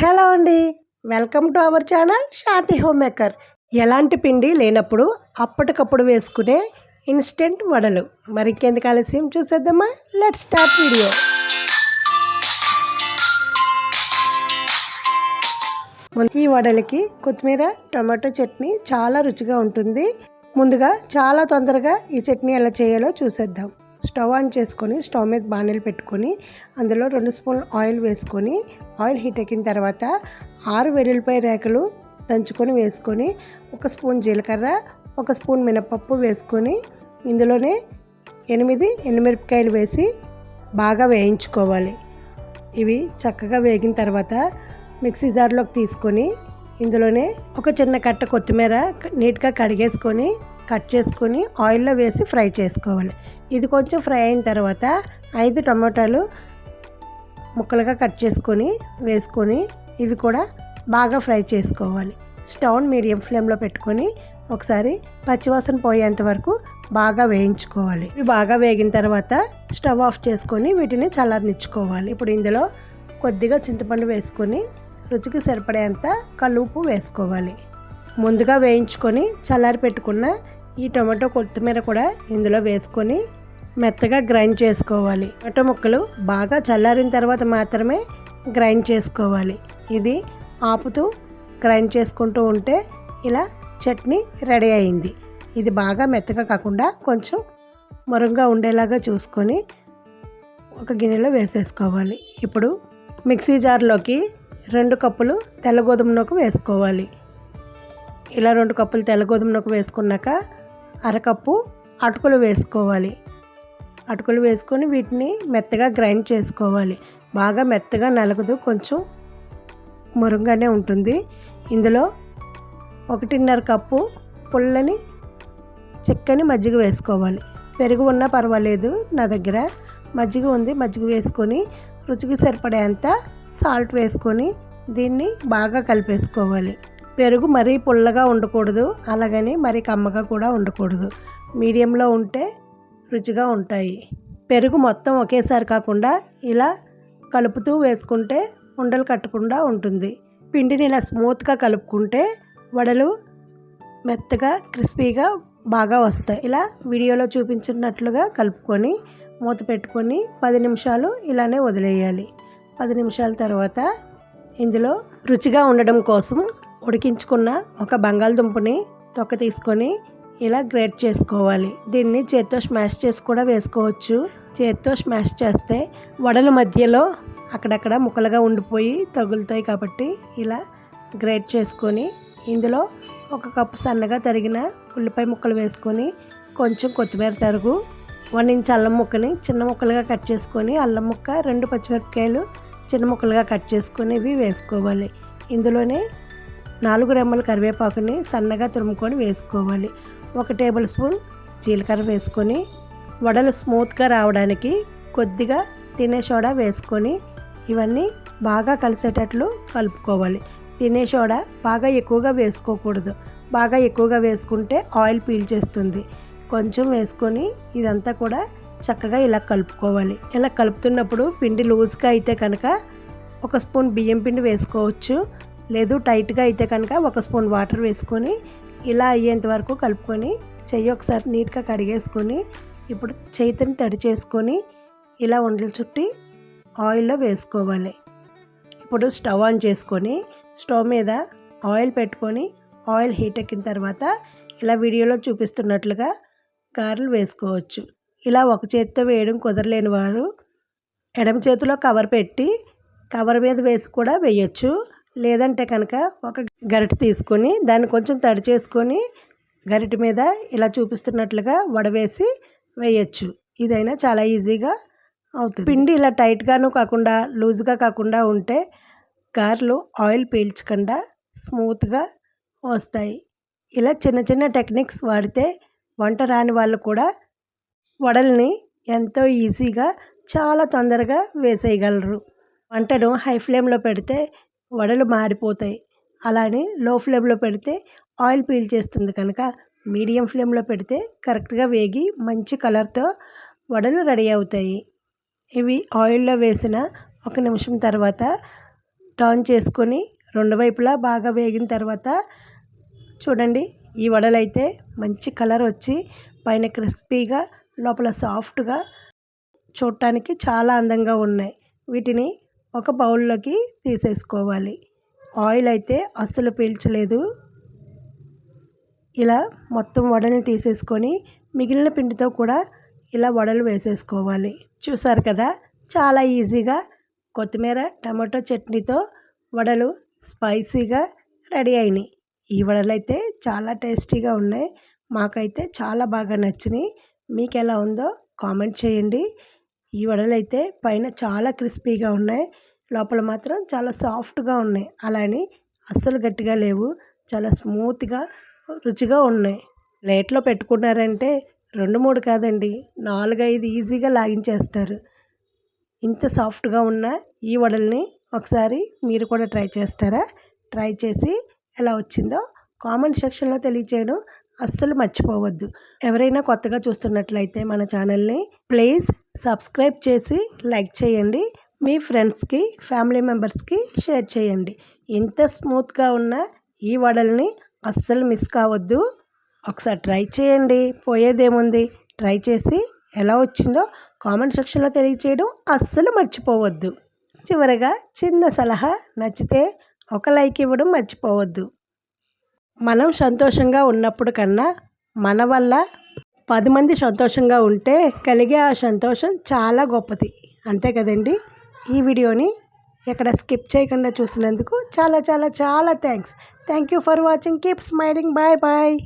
Hello అండి. Welcome to our channel Shanti home maker ఎలాంటి పిండి లేనప్పుడు అప్పటికప్పుడు వేసుకునే ఇన్స్టెంట్ వడలు. మరికెందుకు ఆలస్యం చూసేద్దామా? Let start video. ఈ వడలకి కొత్తిమీర టొమాటో చట్నీ చాలా రుచిగా ఉంటుంది. ముందుగా చాలా తొందరగా ఈ చట్నీ ఎలా చేయాలో చూసేద్దాం. స్టవ్ ఆన్ చేసుకొని స్టవ్ మీద బాణీలు పెట్టుకొని అందులో రెండు స్పూన్లు ఆయిల్ వేసుకొని ఆయిల్ హీట్ ఎక్కిన తర్వాత ఆరు వెల్లుల్లిపాయ రేకలు దంచుకొని వేసుకొని ఒక స్పూన్ జీలకర్ర ఒక స్పూన్ మినపప్పు వేసుకొని ఇందులోనే ఎనిమిది ఎండుమిరపకాయలు వేసి బాగా వేయించుకోవాలి. ఇవి చక్కగా వేగిన తర్వాత మిక్సీ జార్లోకి తీసుకొని ఇందులోనే ఒక చిన్న కట్ట కొత్తిమీర నీట్గా కడిగేసుకొని కట్ చేసుకొని ఆయిల్లో వేసి ఫ్రై చేసుకోవాలి. ఇది కొంచెం ఫ్రై అయిన తర్వాత ఐదు టమాటాలు ముక్కలుగా కట్ చేసుకొని వేసుకొని ఇవి కూడా బాగా ఫ్రై చేసుకోవాలి. స్టవ్ మీడియం ఫ్లేమ్లో పెట్టుకొని ఒకసారి పచ్చివాసన పోయేంత వరకు బాగా వేయించుకోవాలి. ఇవి బాగా వేగిన తర్వాత స్టవ్ ఆఫ్ చేసుకొని వీటిని చల్లారనిచ్చుకోవాలి. ఇప్పుడు ఇందులో కొద్దిగా చింతపండు వేసుకొని రుచికి సరిపడేంత కలుపు వేసుకోవాలి. ముందుగా వేయించుకొని చల్లారి పెట్టుకున్న ఈ టొమాటో కొత్తిమీర కూడా ఇందులో వేసుకొని మెత్తగా గ్రైండ్ చేసుకోవాలి. టొమాటో ముక్కలు బాగా చల్లారిన తర్వాత మాత్రమే గ్రైండ్ చేసుకోవాలి. ఇది ఆపుతూ గ్రైండ్ చేసుకుంటూ ఉంటే ఇలా చట్నీ రెడీ అయింది. ఇది బాగా మెత్తగా కాకుండా కొంచెం మరుగ్గా ఉండేలాగా చూసుకొని ఒక గిన్నెలో వేసేసుకోవాలి. ఇప్పుడు మిక్సీ జార్లోకి రెండు కప్పులు తెల్లగోధుమ నూక వేసుకోవాలి. ఇలా రెండు కప్పులు తెల్లగోధుమ నూక వేసుకున్నాక అరకప్పు అటుకులు వేసుకోవాలి. అటుకులు వేసుకొని వీటిని మెత్తగా గ్రైండ్ చేసుకోవాలి. బాగా మెత్తగా నలగదు కొంచెం మురుగ్గానే ఉంటుంది. ఇందులో ఒకటిన్నర కప్పు పుల్లని చిక్కని మజ్జిగ వేసుకోవాలి. పెరుగు ఉన్నా పర్వాలేదు నా దగ్గర మజ్జిగ ఉంది. మజ్జిగ వేసుకొని రుచికి సరిపడేంత సాల్ట్ వేసుకొని దీన్ని బాగా కలిపేసుకోవాలి. పెరుగు మరీ పుల్లగా ఉండకూడదు అలాగని మరీ కమ్మగా కూడా ఉండకూడదు. మీడియంలో ఉంటే రుచిగా ఉంటాయి. పెరుగు మొత్తం ఒకేసారి కాకుండా ఇలా కలుపుతూ వేసుకుంటే ఉండలు కట్టకుండా ఉంటుంది. పిండిని ఇలా స్మూత్గా కలుపుకుంటే వడలు మెత్తగా క్రిస్పీగా బాగా వస్తాయి. ఇలా వీడియోలో చూపించినట్లుగా కలుపుకొని మూత పెట్టుకొని పది నిమిషాలు ఇలానే వదిలేయాలి. పది నిమిషాల తర్వాత ఇందులో రుచిగా ఉండడం కోసం ఉడికించుకున్న ఒక బంగాళదుంపని తొక్క తీసుకొని ఇలా గ్రేట్ చేసుకోవాలి. దీన్ని చేత్తో స్మాష్ చేసి కూడా వేసుకోవచ్చు. చేత్తో స్మాష్ చేస్తే వడల మధ్యలో అక్కడక్కడ ముక్కలుగా ఉండిపోయి తగులుతాయి కాబట్టి ఇలా గ్రేట్ చేసుకొని ఇందులో ఒక కప్పు సన్నగా తరిగిన ఉల్లిపాయ ముక్కలు వేసుకొని కొంచెం కొత్తిమీర తరుగు వన్ ఇంచ్ అల్లం ముక్కని చిన్న ముక్కలుగా కట్ చేసుకొని అల్లం ముక్క రెండు పచ్చిమిరపకాయలు చిన్న ముక్కలుగా కట్ చేసుకొని ఇవి వేసుకోవాలి. ఇందులోనే నాలుగు రెమ్మల కరివేపాకుని సన్నగా తురుముకొని వేసుకోవాలి. ఒక టేబుల్ స్పూన్ జీలకర్ర వేసుకొని వడలు స్మూత్గా రావడానికి కొద్దిగా తినే సోడా వేసుకొని ఇవన్నీ బాగా కలిసేటట్లు కలుపుకోవాలి. తినే సోడా బాగా ఎక్కువగా వేసుకోకూడదు. బాగా ఎక్కువగా వేసుకుంటే ఆయిల్ పీల్చేస్తుంది కొంచెం వేసుకొని ఇదంతా కూడా చక్కగా ఇలా కలుపుకోవాలి. ఇలా కలుపుతున్నప్పుడు పిండి లూజ్గా అయితే కనుక ఒక స్పూన్ బియ్యం పిండి వేసుకోవచ్చు. లేదు టైట్గా అయితే కనుక ఒక స్పూన్ వాటర్ వేసుకొని ఇలా అయ్యేంత వరకు కలుపుకొని చెయ్యి ఒకసారి నీట్గా కడిగేసుకొని ఇప్పుడు చేతిని తడి చేసుకొని ఇలా ఉండలు చుట్టి ఆయిల్లో వేసుకోవాలి. ఇప్పుడు స్టవ్ ఆన్ చేసుకొని స్టవ్ మీద ఆయిల్ పెట్టుకొని ఆయిల్ హీట్ ఎక్కిన తర్వాత ఇలా వీడియోలో చూపిస్తున్నట్లుగా గారెలు వేసుకోవచ్చు. ఇలా ఒక చేతితో వేయడం కుదరలేని వారు ఎడమ చేతిలో కవర్ పెట్టి కవర్ మీద వేసి కూడా వేయచ్చు. లేదంటే కనుక ఒక గరిటె తీసుకొని దాన్ని కొంచెం తడి చేసుకొని గరిటె మీద ఇలా చూపిస్తున్నట్లుగా వడవేసి వేయచ్చు. ఇదైనా చాలా ఈజీగా అవుతుంది. పిండి ఇలా టైట్గాను కాకుండా లూజ్గా కాకుండా ఉంటే గారెలు ఆయిల్ పీల్చకుండా స్మూత్గా వస్తాయి. ఇలా చిన్న చిన్న టెక్నిక్స్ వాడితే వంట రాని వాళ్ళు కూడా వడల్ని ఎంతో ఈజీగా చాలా తొందరగా వేసేయగలరు. వంటను హై ఫ్లేమ్లో పెడితే వడలు మాడిపోతాయి. అలానే లో ఫ్లేమ్లో పెడితే ఆయిల్ పీల్ చేస్తుంది కనుక మీడియం ఫ్లేమ్లో పెడితే కరెక్ట్గా వేగి మంచి కలర్తో వడలు రెడీ అవుతాయి. ఇవి ఆయిల్లో వేసిన ఒక నిమిషం తర్వాత టర్న్ చేసుకొని రెండు వైపులా బాగా వేగిన తర్వాత చూడండి ఈ వడలైతే మంచి కలర్ వచ్చి పైన క్రిస్పీగా లోపల సాఫ్ట్గా చూడటానికి చాలా అందంగా ఉన్నాయి. వీటిని ఒక బౌల్లోకి తీసేసుకోవాలి. ఆయిల్ అయితే అస్సలు పీల్చలేదు. ఇలా మొత్తం వడల్ని తీసేసుకొని మిగిలిన పిండితో కూడా ఇలా వడలు వేసేసుకోవాలి. చూసారు కదా చాలా ఈజీగా కొత్తిమీర టమాటో చట్నీతో వడలు స్పైసీగా రెడీ అయినాయి. ఈ వడలు అయితే చాలా టేస్టీగా ఉన్నాయి. మాకైతే చాలా బాగా నచ్చినాయి. మీకు ఎలా ఉందో కామెంట్ చేయండి. ఈ వడలు అయితే పైన చాలా క్రిస్పీగా ఉన్నాయి. లోపల మాత్రం చాలా సాఫ్ట్గా ఉన్నాయి. అలానే అస్సలు గట్టిగా లేవు. చాలా స్మూత్గా రుచిగా ఉన్నాయి. ప్లేట్లో పెట్టుకున్నారంటే రెండు మూడు కాదండి. నాలుగు ఐదు ఈజీగా లాగించేస్తారు. ఇంత సాఫ్ట్గా ఉన్న ఈ వడల్ని ఒకసారి మీరు కూడా ట్రై చేస్తారా? ట్రై చేసి ఎలా వచ్చిందో కామెంట్ సెక్షన్లో తెలియచేయడం. అస్సలు మర్చిపోవద్దు. ఎవరైనా కొత్తగా చూస్తున్నట్లయితే మన ఛానల్ని ప్లీజ్ సబ్స్క్రైబ్ చేసి లైక్ చేయండి. మీ ఫ్రెండ్స్కి ఫ్యామిలీ మెంబర్స్కి షేర్ చేయండి. ఇంత స్మూత్గా ఉన్న ఈ వడల్ని అస్సలు మిస్ కావద్దు. ఒకసారి ట్రై చేయండి. పోయేదేముంది? ట్రై చేసి ఎలా వచ్చిందో కామెంట్ సెక్షన్లో తెలియచేయడం అస్సలు మర్చిపోవద్దు. చివరగా చిన్న సలహా నచ్చితే ఒక లైక్ ఇవ్వడం మర్చిపోవద్దు. మనం సంతోషంగా ఉన్నప్పుడు కన్నా మన వల్ల పది మంది సంతోషంగా ఉంటే కలిగే ఆ సంతోషం చాలా గొప్పది. అంతే కదండి? ఈ వీడియోని ఎక్కడ స్కిప్ చేయకుండా చూసినందుకు చాలా చాలా చాలా thanks. Thank you for watching. Keep smiling. Bye bye.